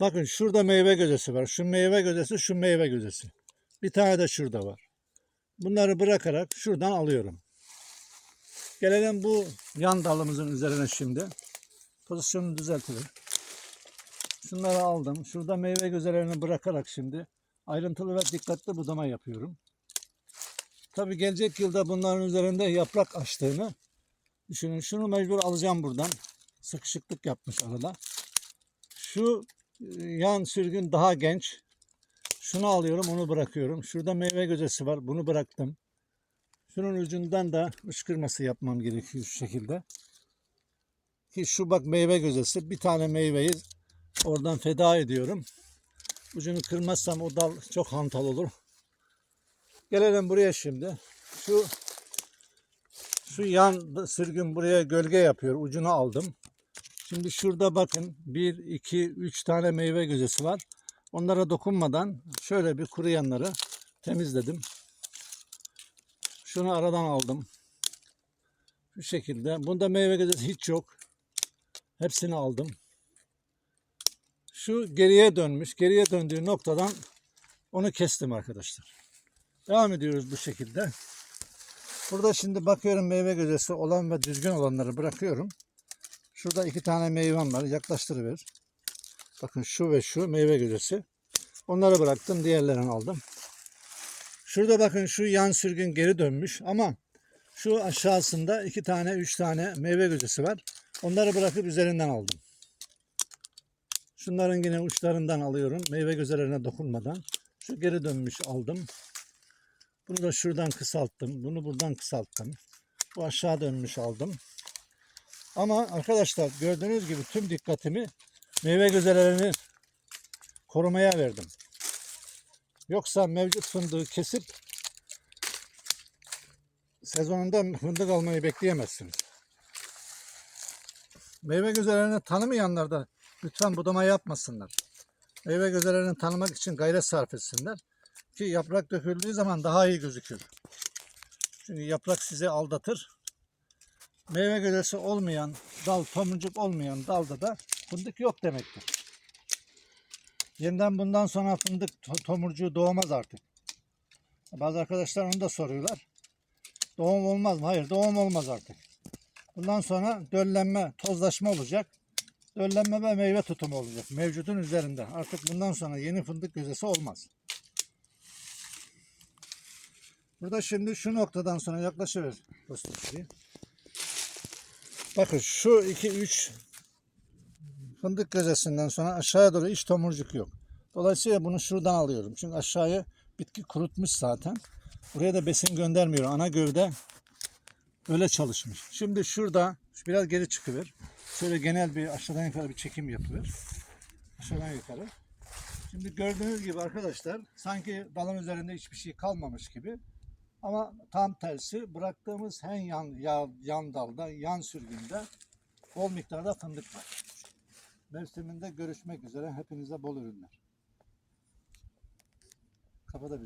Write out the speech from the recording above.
Bakın şurada meyve gözesi var. Şu meyve gözesi, şu meyve gözesi. Bir tane de şurada var. Bunları bırakarak şuradan alıyorum. Gelelim bu yan dalımızın üzerine şimdi. Pozisyonunu düzeltelim. Şunları aldım. Şurada meyve gözelerini bırakarak şimdi ayrıntılı ve dikkatli budama yapıyorum. Tabi gelecek yılda bunların üzerinde yaprak açtığını düşünün. Şunu mecbur alacağım buradan. Sıkışıklık yapmış arada. Şu yan sürgün daha genç. Şunu alıyorum, onu bırakıyorum. Şurada meyve gözesi var, bunu bıraktım. Şunun ucundan da ışkırması yapmam gerekiyor şu şekilde. Ki şu bak meyve gözesi. Bir tane meyveyi oradan feda ediyorum. Ucunu kırmazsam o dal çok hantal olur. Gelelim buraya şimdi. Şu şu yan sürgün buraya gölge yapıyor. Ucunu aldım. Şimdi şurada bakın 1, 2, 3 tane meyve gözesi var. Onlara dokunmadan şöyle bir kuruyanları temizledim. Şunu aradan aldım. Şu şekilde. Bunda meyve gözesi hiç yok. Hepsini aldım. Şu geriye dönmüş. Geriye döndüğü noktadan onu kestim arkadaşlar. Devam ediyoruz bu şekilde. Burada şimdi bakıyorum meyve gözesi olan ve düzgün olanları bırakıyorum. Şurada iki tane meyvem var. Yaklaştırıver. Bakın şu ve şu meyve gözesi. Onları bıraktım. Diğerlerini aldım. Şurada bakın şu yan sürgün geri dönmüş ama şu aşağısında iki tane, üç tane meyve gözesi var. Onları bırakıp üzerinden aldım. Şunların yine uçlarından alıyorum. Meyve gözelerine dokunmadan. Şu geri dönmüş aldım. Bunu da şuradan kısalttım. Bunu buradan kısalttım. Bu aşağı dönmüş aldım. Ama arkadaşlar gördüğünüz gibi tüm dikkatimi meyve gözelerini korumaya verdim. Yoksa mevcut fındığı kesip sezonunda fındık almayı bekleyemezsiniz. Meyve gözelerini tanımayanlar da lütfen budama yapmasınlar. Meyve gözelerini tanımak için gayret sarf etsinler. Ki yaprak döküldüğü zaman daha iyi gözükür. Çünkü yaprak sizi aldatır. Meyve gözesi olmayan dal, tomurcuk olmayan dalda da fındık yok demektir. Yeniden bundan sonra fındık to- tomurcuğu doğmaz artık. Bazı arkadaşlar onu da soruyorlar. Doğum olmaz mı? Hayır doğum olmaz artık. Bundan sonra döllenme, tozlaşma olacak. Döllenme ve meyve tutumu olacak. Mevcudun üzerinde. Artık bundan sonra yeni fındık gözesi olmaz. Burada şimdi şu noktadan sonra yaklaşıyoruz. Göstereyim. Bakın şu 2 3 fındık gözesinden sonra aşağıya doğru hiç tomurcuk yok. Dolayısıyla bunu şuradan alıyorum. Çünkü aşağıya bitki kurutmuş zaten. Buraya da besin göndermiyor. Ana gövde öyle çalışmış. Şimdi şurada biraz geri çıkıver. Şöyle genel bir aşağıdan yukarı bir çekim yapıver. Aşağıdan yukarı. Şimdi gördüğünüz gibi arkadaşlar sanki dalın üzerinde hiçbir şey kalmamış gibi. Ama tam tersi bıraktığımız hem yan, ya- yan dalda, yan sürgünde bol miktarda fındık var. Mevsiminde görüşmek üzere. Hepinize bol ürünler. Kapatabiliriz.